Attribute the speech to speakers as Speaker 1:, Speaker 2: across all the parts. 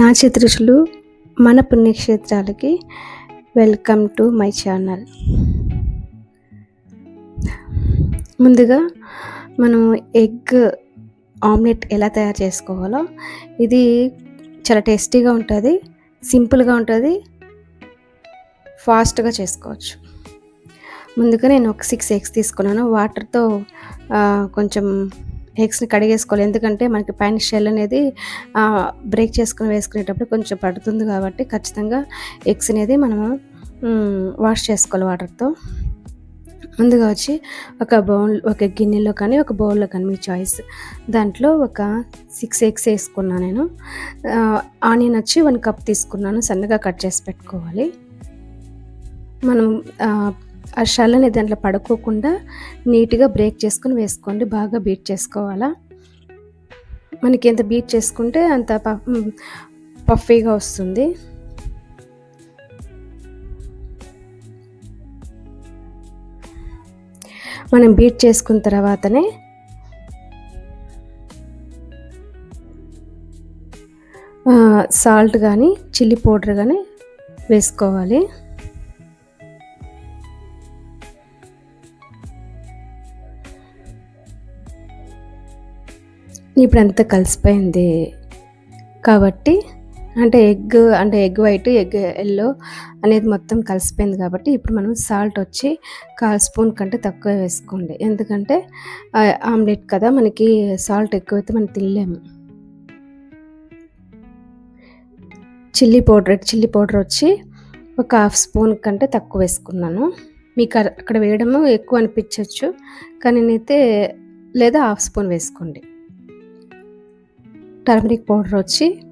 Speaker 1: నా చిత్రుషులు మన పుణ్యక్షేత్రాలకి వెల్కమ్ టు మై ఛానల్. ముందుగా మనం ఎగ్ ఆమ్లెట్ ఎలా తయారు చేసుకోవాలో ఇది చాలా టేస్టీగా ఉంటుంది సింపుల్గా ఉంటుంది ఫాస్ట్గా చేసుకోవచ్చు. ముందుగా నేను ఒక సిక్స్ ఎగ్స్ తీసుకున్నాను వాటర్తో కొంచెం ఎగ్స్ని కడిగేసుకోవాలి. ఎందుకంటే మనకి పైన షెల్ అనేది బ్రేక్ చేసుకుని వేసుకునేటప్పుడు కొంచెం పడుతుంది కాబట్టి ఖచ్చితంగా ఎగ్స్ అనేది మనము వాష్ చేసుకోవాలి వాటర్తో. ముందుగా వచ్చి ఒక బౌల్ ఒక గిన్నెలో కానీ ఒక బౌల్లో కానీ మీ చాయిస్. దాంట్లో ఒక సిక్స్ ఎగ్స్ వేసుకున్నాను నేను. ఆనియన్ వచ్చి వన్ కప్ తీసుకున్నాను. సన్నగా కట్ చేసి పెట్టుకోవాలి. మనం ఆ షల్ అనేది దాంట్లో పడుకోకుండా నీట్గా బ్రేక్ చేసుకుని వేసుకోండి. బాగా బీట్ చేసుకోవాలా? మనకి ఎంత బీట్ చేసుకుంటే అంత పఫీగా వస్తుంది. మనం బీట్ చేసుకున్న తర్వాతనే సాల్ట్ కానీ చిల్లీ పౌడర్ కానీ వేసుకోవాలి. ఇప్పుడు అంతా కలిసిపోయింది. కాబట్టి అంటే ఎగ్ అంటే ఎగ్ వైట్ ఎగ్ ఎల్లో అనేది మొత్తం కలిసిపోయింది కాబట్టి ఇప్పుడు మనం సాల్ట్ వచ్చి కాల్ స్పూన్ కంటే తక్కువ వేసుకోండి. ఎందుకంటే ఆమ్లెట్ కదా మనకి సాల్ట్ ఎక్కువైతే మనం తినలేము. Chilli powder red chilli powder వచ్చి ఒక హాఫ్ స్పూన్ కంటే తక్కువ వేసుకున్నాను. మీకు అక్కడ వేయడము ఎక్కువ అనిపించవచ్చు కానీ నేనైతే లేదా హాఫ్ స్పూన్ వేసుకోండి. టర్మరిక్ పౌడర్ వచ్చి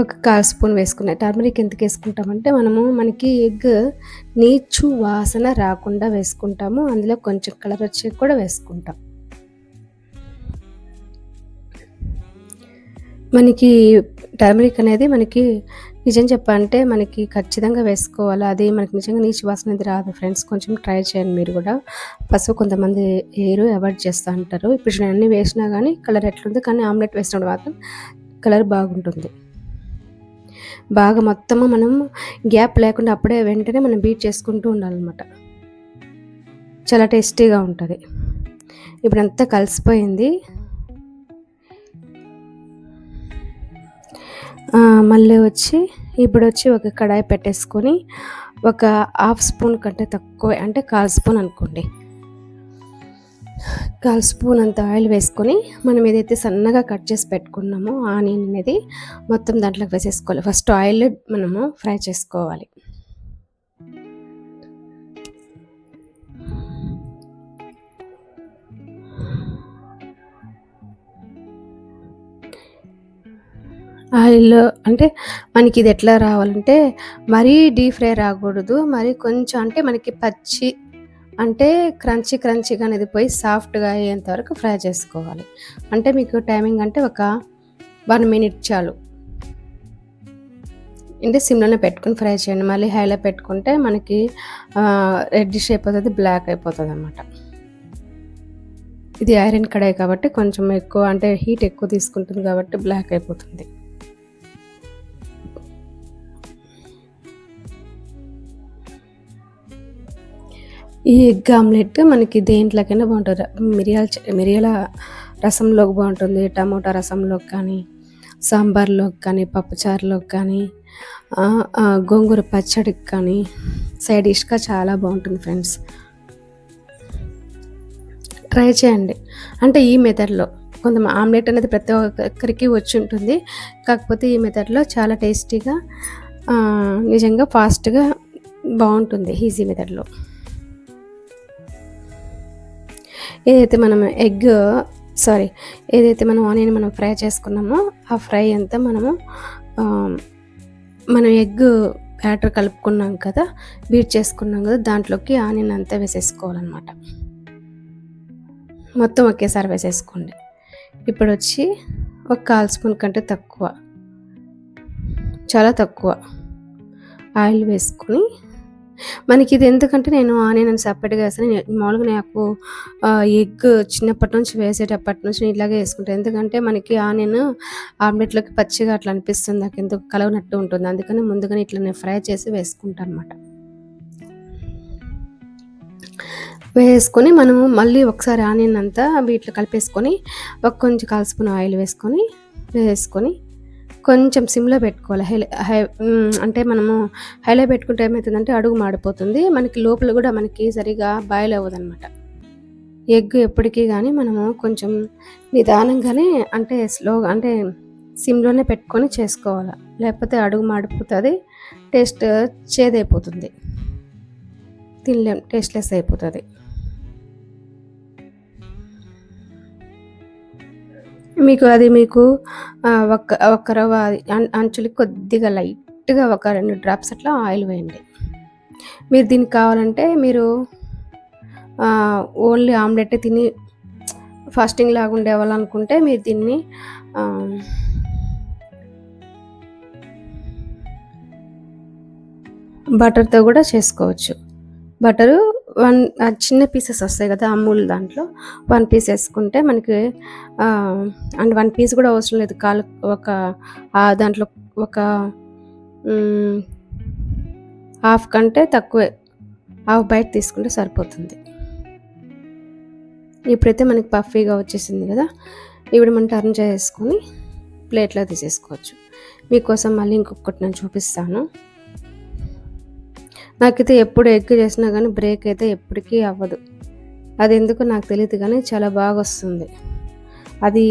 Speaker 1: ఒక కాల్ స్పూన్ వేసుకున్నాయి టర్మరిక్ ఎందుకు వేసుకుంటామంటే మనము మనకి ఎగ్ నీచు వాసన రాకుండా వేసుకుంటాము అందులో కొంచెం కలర్ వచ్చి కూడా వేసుకుంటాం. మనకి టర్మరిక్ అనేది మనకి నిజం చెప్పాలంటే మనకి ఖచ్చితంగా వేసుకోవాలి? అది మనకి నిజంగా నీచు వాసన అనేది రాదు. ఫ్రెండ్స్ కొంచెం ట్రై చేయండి మీరు కూడా. పసుపు కొంతమంది ఏరు అవాయిడ్ చేస్తూ ఉంటారు. ఇప్పుడు నేను అన్నీ వేసినా కానీ కలర్ ఎట్లుంది కానీ ఆమ్లెట్ వేసినప్పుడు మాత్రం కలర్ బాగుంటుంది. బాగా మొత్తము మనం గ్యాప్ లేకుండా అప్పుడే వెంటనే మనం బీట్ చేసుకుంటూ ఉండాలన్నమాట. చాలా టేస్టీగా ఉంటుంది. ఇప్పుడు అంతా కలిసిపోయింది. మళ్ళీ వచ్చి ఇప్పుడు వచ్చి ఒక కడాయి పెట్టేసుకొని ఒక హాఫ్ స్పూన్ కంటే తక్కువ అంటే కాల్ స్పూన్ అనుకోండి. కాల్ స్పూన్ అంత ఆయిల్ వేసుకొని మనం ఏదైతే సన్నగా కట్ చేసి పెట్టుకున్నామో ఆనియన్ అనేది మొత్తం దాంట్లోకి వేసేసుకోవాలి. ఫస్ట్ ఆయిల్ మనము ఫ్రై చేసుకోవాలి. ఆయిల్ అంటే మనకి ఇది ఎట్లా రావాలంటే మరీ డీప్ ఫ్రై రాకూడదు. మరి కొంచెం అంటే మనకి పచ్చి అంటే క్రంచీ క్రంచీగా అనేది పోయి సాఫ్ట్గా అయ్యేంత వరకు ఫ్రై చేసుకోవాలి. అంటే మీకు టైమింగ్ అంటే ఒక వన్ మినిట్ చాలు. అంటే సిమ్లోనే పెట్టుకుని ఫ్రై చేయండి. మళ్ళీ హైలో పెట్టుకుంటే మనకి రెడ్డిష్ అయిపోతుంది బ్లాక్ అయిపోతుంది అనమాట ఇది ఐరన్ కడాయి కాబట్టి కొంచెం ఎక్కువ అంటే హీట్ ఎక్కువ తీసుకుంటుంది కాబట్టి బ్లాక్ అయిపోతుంది. ఈ ఎగ్ ఆమ్లెట్ మనకి దేంట్లోకైనా బాగుంటుంది. మిరియాల మిరియాల రసంలోకి బాగుంటుంది టమోటా రసంలోకి కానీ సాంబార్లోకి కానీ పప్పుచారులోకి కానీ గోంగూర పచ్చడికి కానీ సైడ్ డిష్గా చాలా బాగుంటుంది ఫ్రెండ్స్. ట్రై చేయండి. అంటే ఈ మెథడ్లో కొంత ఆమ్లెట్ అనేది ప్రతి ఒక్కరికి వచ్చి ఉంటుంది. కాకపోతే ఈ మెథడ్లో చాలా టేస్టీగా నిజంగా ఫాస్ట్గా బాగుంటుంది ఈజీ మెథడ్లో. ఏదైతే మనం ఎగ్ సారీ ఏదైతే మనం ఆనియన్ మనం ఫ్రై చేసుకున్నామో ఆ ఫ్రై అంతా మనము మనం ఎగ్ బ్యాటర్ కలుపుకున్నాం కదా బీట్ చేసుకున్నాం కదా దాంట్లోకి ఆనియన్ అంతా వేసేసుకోవాలన్నమాట. మొత్తం ఒకేసారి వేసేసుకోండి. ఇప్పుడు వచ్చి ఒక కాల్ స్పూన్ కంటే తక్కువ చాలా తక్కువ ఆయిల్ వేసుకొని మనకి ఇది ఎందుకంటే నేను ఆనియన్ అని సపరేట్గా వేస్తాను. నేను మామూలుగా నాకు ఎగ్ చిన్నప్పటి నుంచి వేసేటప్పటి నుంచి నేను ఇలాగే వేసుకుంటాను. ఎందుకంటే మనకి ఆనియన్ ఆమ్లెట్‌లోకి పచ్చిగా అట్లా అనిపిస్తుంది. నాకు ఎందుకు కలవనట్టు ఉంటుంది. అందుకని ముందుగానే ఇట్లా నేను ఫ్రై చేసి వేసుకుంటాను అనమాట వేసుకొని మనము మళ్ళీ ఒకసారి ఆనియన్ అంతా వీటిలో కలిపేసుకొని ఒక కొంచెం కాల్ స్పూన్ ఆయిల్ వేసుకొని వేసుకొని కొంచెం సిమ్‌లో పెట్టుకోవాలి. హై హై అంటే మనము హైలో పెట్టుకుంటే ఏమవుతుందంటే అడుగు మాడిపోతుంది. మనకి లోపల కూడా మనకి సరిగా బాయిల్ అవ్వదనమాట. ఎగ్ ఎప్పటికీ కానీ మనము కొంచెం నిదానంగానే అంటే స్లోగా అంటే సిమ్‌లోనే పెట్టుకొని చేసుకోవాలి లేకపోతే అడుగు మాడిపోతుంది టేస్ట్ చేదైపోతుంది. తినలేం. టేస్ట్‌లెస్ అయిపోతుంది మీకు అది మీకు ఒక్క ఒక ఒక రవ్వ అం అంచులకి కొద్దిగా లైట్‌గా ఒక రెండు డ్రాప్స్ అట్లా ఆయిల్ వేయండి. మీరు దీనికి కావాలంటే మీరు ఓన్లీ ఆమ్లెట్ తిని ఫాస్టింగ్ లాగా ఉండేవాళ్ళనుకుంటే మీరు దీన్ని బటర్‌తో కూడా చేసుకోవచ్చు. బటరు వన్ చిన్న పీసెస్ వస్తాయి కదా అమూల్ దాంట్లో వన్ పీస్ వేసుకుంటే మనకి అండ్ వన్ పీస్ కూడా అవసరం లేదు. కాలు ఒక దాంట్లో ఒక హాఫ్ కంటే తక్కువే. హాఫ్ బయట తీసుకుంటే సరిపోతుంది. ఇప్పుడైతే మనకి పఫీగా వచ్చేసింది కదా ఇప్పుడు మనం టర్న్ చేసేసుకొని ప్లేట్‌లో తీసేసుకోవచ్చు. మీకోసం మళ్ళీ ఇంకొకటి నేను చూపిస్తాను. నాకైతే ఎప్పుడు ఎగ్ చేసినా కానీ బ్రేక్ అయితే ఎప్పటికీ అవ్వదు. అది ఎందుకు నాకు తెలియదు కానీ చాలా బాగా వస్తుంది అది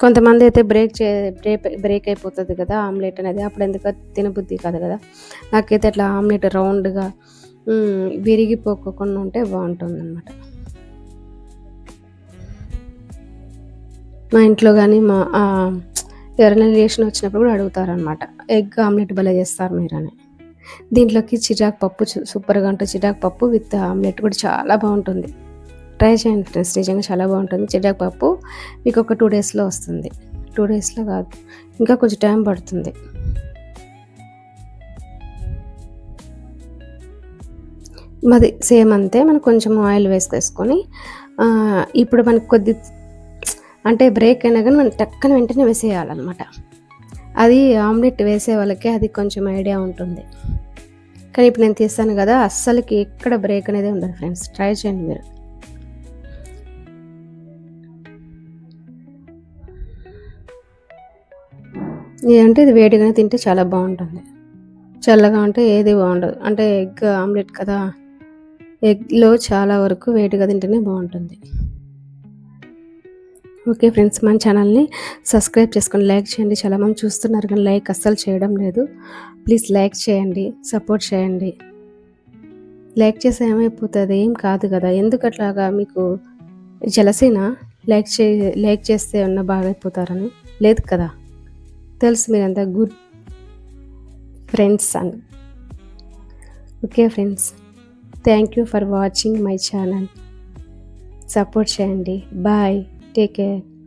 Speaker 1: కొంతమంది అయితే బ్రేక్ చే బ్రేక్ బ్రేక్ అయిపోతుంది కదా ఆమ్లెట్ అనేది. అప్పుడు ఎందుకు తినబుద్ధి కాదు కదా నాకైతే అట్లా ఆమ్లెట్ రౌండ్‌గా విరిగిపోకుండా విరిగిపోకోకుండా ఉంటే బావుంటుందనమాట. మా ఇంట్లో కానీ మా ఎవరైనా రిలేషన్ వచ్చినప్పుడు కూడా అడుగుతారనమాట. ఎగ్ ఆమ్లెట్ భలే చేస్తారు మీరని. దీంట్లోకి చిరాకు పప్పు సూపర్‌గా ఉంటుంది చిరాకు పప్పు విత్ ఆమ్లెట్ కూడా చాలా బాగుంటుంది ట్రై చేయండి ఫ్రెండ్స్. నిజంగా చాలా బాగుంటుంది చిరాకు పప్పు మీకు ఒక టూ డేస్‌లో వస్తుంది. టూ డేస్‌లో కాదు ఇంకా కొంచెం టైం పడుతుంది. మరి సేమ్ అంతే. మనం కొంచెం ఆయిల్ వేసేసుకొని ఇప్పుడు మనకు కొద్ది అంటే బ్రేక్ అయినా కానీ మనం టక్కన వెంటనే వేసేయాలన్నమాట అది ఆమ్లెట్ వేసే వాళ్ళకి అది కొంచెం ఐడియా ఉంటుంది. కానీ ఇప్పుడు నేను తీస్తాను కదా అస్సలకి ఎక్కడ బ్రేక్ అనేది ఉండదు ఫ్రెండ్స్. ట్రై చేయండి మీరు. ఏదంటే ఇది వేడిగానే తింటే చాలా బాగుంటుంది చల్లగా ఉంటే ఏది బాగుండదు అంటే ఎగ్ ఆమ్లెట్ కదా! ఎగ్‌లో చాలా వరకు వేడిగా తింటేనే బాగుంటుంది ఓకే ఫ్రెండ్స్. మన ఛానల్‌ని సబ్స్క్రైబ్ చేసుకోండి. లైక్ చేయండి. చాలామంది చూస్తున్నారు కానీ లైక్ అస్సలు చేయడం లేదు. ప్లీజ్ లైక్ చేయండి. సపోర్ట్ చేయండి. లైక్ చేస్తే ఏమైపోతుంది ఏం కాదు గదా! ఎందుకట్లాగా మీకు జలసేనా లైక్ చే లైక్ చేస్తే ఉన్న బాగైపోతారని? లేదు కదా! తెలుసు మీరంతా గుడ్ ఫ్రెండ్స్ అని. Okay friends. Thank you for watching my channel. Support చేయండి. బాయ్. tek tek